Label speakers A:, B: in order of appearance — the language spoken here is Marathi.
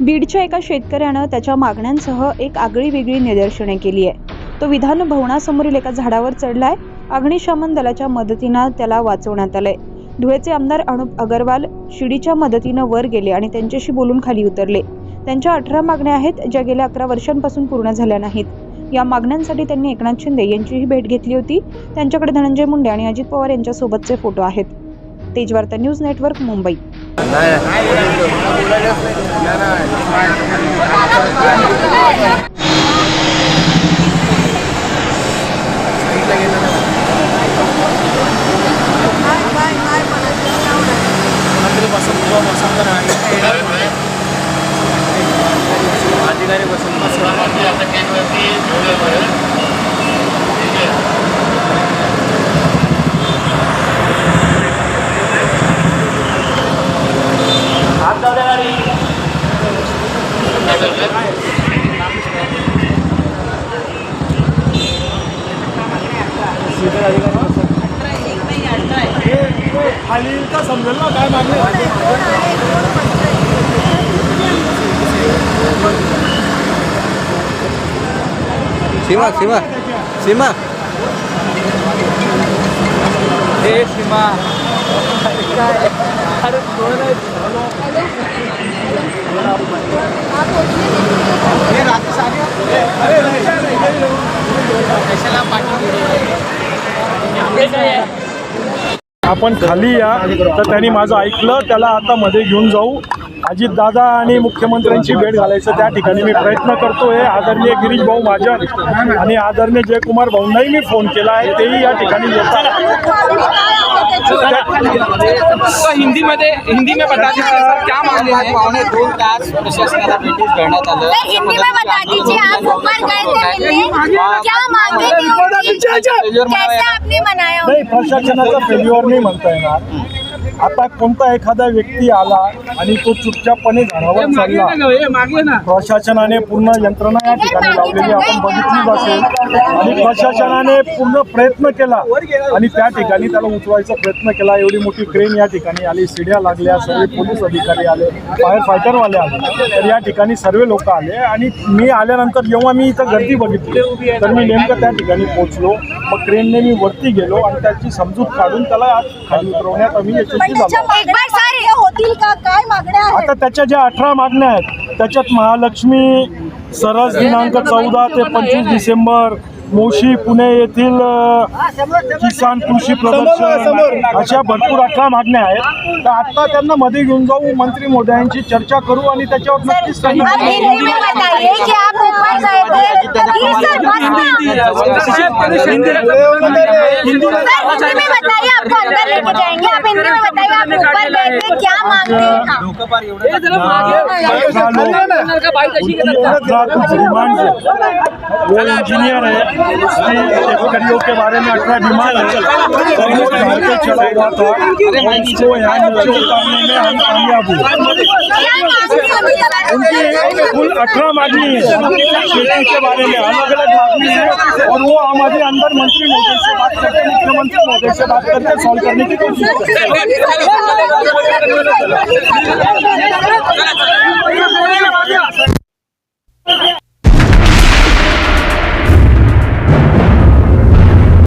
A: बीडच्या एका शेतकऱ्यानं त्याच्या मागण्यांसह एक आगळी वेगळी निदर्शने केली आहे. तो विधान भवनासमोरील एका झाडावर चढलाय. अग्निशमन दलाच्या मदतीनं त्याला वाचवण्यात आलंय. धुळेचे आमदार अनुप अगरवाल शिडीच्या मदतीनं वर गेले आणि त्यांच्याशी बोलून खाली उतरले. त्यांच्या अठरा मागण्या आहेत ज्या गेल्या अकरा वर्षांपासून पूर्ण झाल्या नाहीत. या मागण्यांसाठी त्यांनी एकनाथ शिंदे यांचीही भेट घेतली होती. त्यांच्याकडे धनंजय मुंडे आणि अजित पवार यांच्यासोबतचे फोटो आहेत. Tejvarta news network Mumbai.
B: मंत्री बसून बसून तर अधिकारी बसून बसून
C: खाली का समजेल ना काय मागणी
B: सीमा सीमा सीमा. हे सीमा. अरे कोण आहे?
C: आपण खाली या. तर त्यांनी माझं ऐकलं. त्याला आता मध्ये घेऊन जाऊ. अजितदादा आणि मुख्यमंत्र्यांची भेट घालायचं त्या ठिकाणी मी प्रयत्न करतोय. आदरणीय गिरीश भाऊ महाजन आणि आदरणीय जयकुमार भाऊंनाही मी फोन केला आहे. तेही या ठिकाणी येतात.
D: तो हिंदी मध्ये हिंदी में बता दीजिए सर क्या मामले हैं?
B: पावणे दोन तास प्रशासनाला नोटीस करण्यात आलं
E: मैं हिंदी में बता दीजिए आप ऊपर गए थे मिलने क्या मांगे थी उनकी? कैसे आपने मनाया
C: नाही प्रशासनाचा फेल्युअर नाही म्हणता येणार आता कोणता एखादा व्यक्ती आला आणि तो चुपचापपणे झाडावर चालला प्रशासनाने पूर्ण यंत्रणा या ठिकाणी लावलेली आपण बघितलीच असेल. आणि प्रशासनाने पूर्ण प्रयत्न केला आणि त्या ठिकाणी त्याला उचवायचा प्रयत्न केला. एवढी मोठी क्रेन या ठिकाणी आली शिड्या लागल्या सर्व पोलीस अधिकारी आले फायर फायटरवाले आले. तर या ठिकाणी सर्व लोक आले आणि मी आल्यानंतर जेव्हा मी इथं गर्दी बघितली तर मी नेमकं त्या ठिकाणी पोहोचलो. मग क्रेनने मी वरती गेलो आणि त्याची समजूत काढून त्याला खाली उतरवण्यात आम्ही
E: होतील का? काय मागण्या
C: आता त्याच्या ज्या अठरा मागण्या आहेत त्याच्यात महालक्ष्मी सरस दिनांक चौदा ते पंचवीस डिसेंबर मोशी पुणे येथील किसान कृषी प्रदर्शन अशा भरपूर अठरा मागण्या आहेत. तर आता त्यांना मध्ये घेऊन जाऊ मंत्री मोदयांची चर्चा करू आणि त्याच्यावर नक्कीच काही
E: आप हिंदी में बताइए कि आप ऊपर गए थे प्लीज सर बस.
D: हिंदी में
E: सर हिंदी में बताइए आपको अंदर लेके जाएंगे. आप हिंदी में बताइए आप ऊपर गए थे क्या मांगते आप?
D: ये जरा मागे का बाई तशी
C: अठारह कुछ डिमांड वो इंजीनियर है. उसकी के बारे में अठारह डिमांड चला हुआ था उनको यहाँ नीचे उतारने में हम कामयाब हुए उनके कुल अठारह मांगनी है खेती के बारे में अलग अलग मांगनी है और वो हम अभी अंदर मंत्री महोदय से बात करके मुख्यमंत्री महोदय से बात करके सॉल्व करने की कोशिश करते
E: हैं